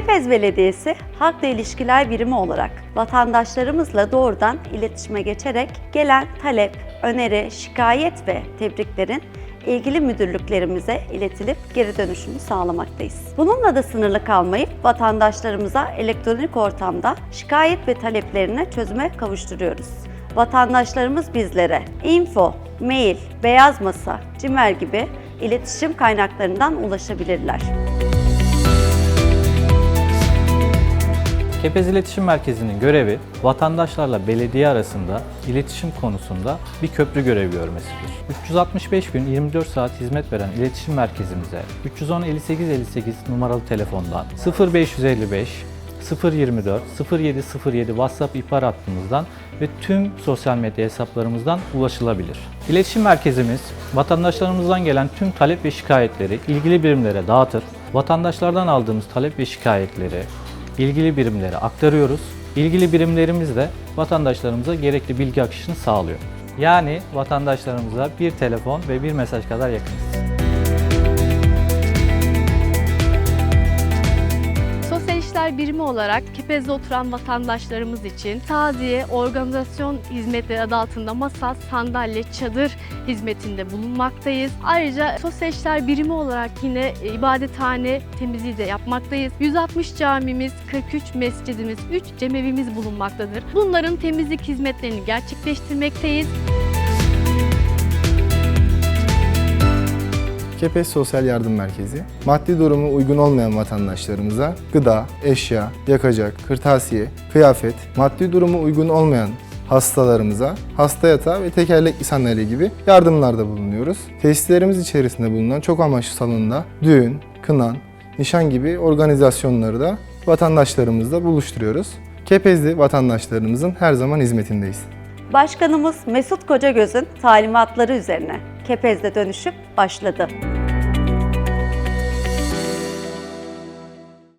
Kepez Belediyesi Halkla İlişkiler Birimi olarak vatandaşlarımızla doğrudan iletişime geçerek gelen talep, öneri, şikayet ve tebriklerin ilgili müdürlüklerimize iletilip geri dönüşümü sağlamaktayız. Bununla da sınırlı kalmayıp vatandaşlarımıza elektronik ortamda şikayet ve taleplerine çözüme kavuşturuyoruz. Vatandaşlarımız bizlere info, mail, beyaz masa, cimer gibi iletişim kaynaklarından ulaşabilirler. Kepez İletişim Merkezi'nin görevi vatandaşlarla belediye arasında iletişim konusunda bir köprü görevi görmesidir. 365 gün 24 saat hizmet veren iletişim merkezimize 310 58 58 numaralı telefondan 0555 024 0707 WhatsApp ihbar hattımızdan ve tüm sosyal medya hesaplarımızdan ulaşılabilir. İletişim merkezimiz vatandaşlarımızdan gelen tüm talep ve şikayetleri ilgili birimlere dağıtır. Vatandaşlardan aldığımız talep ve şikayetleri ilgili birimlere aktarıyoruz. İlgili birimlerimiz de vatandaşlarımıza gerekli bilgi akışını sağlıyor. Yani vatandaşlarımıza bir telefon ve bir mesaj kadar yakınız. İşler Birimi olarak Kepez'de oturan vatandaşlarımız için taziye, organizasyon hizmetleri adı altında masa, sandalye, çadır hizmetinde bulunmaktayız. Ayrıca Sosyal İşler Birimi olarak yine e, ibadethane temizliği de yapmaktayız. 160 camimiz, 43 mescidimiz, 3 cemevimiz bulunmaktadır. Bunların temizlik hizmetlerini gerçekleştirmekteyiz. Kepez Sosyal Yardım Merkezi, maddi durumu uygun olmayan vatandaşlarımıza gıda, eşya, yakacak, kırtasiye, kıyafet, maddi durumu uygun olmayan hastalarımıza hasta yatağı ve tekerlekli sandalye gibi yardımlarda bulunuyoruz. Tesislerimiz içerisinde bulunan çok amaçlı salonda düğün, kınan, nişan gibi organizasyonları da vatandaşlarımızla buluşturuyoruz. Kepezli vatandaşlarımızın her zaman hizmetindeyiz. Başkanımız Mesut Kocagöz'ün talimatları üzerine Kepez'de dönüşüp başladı.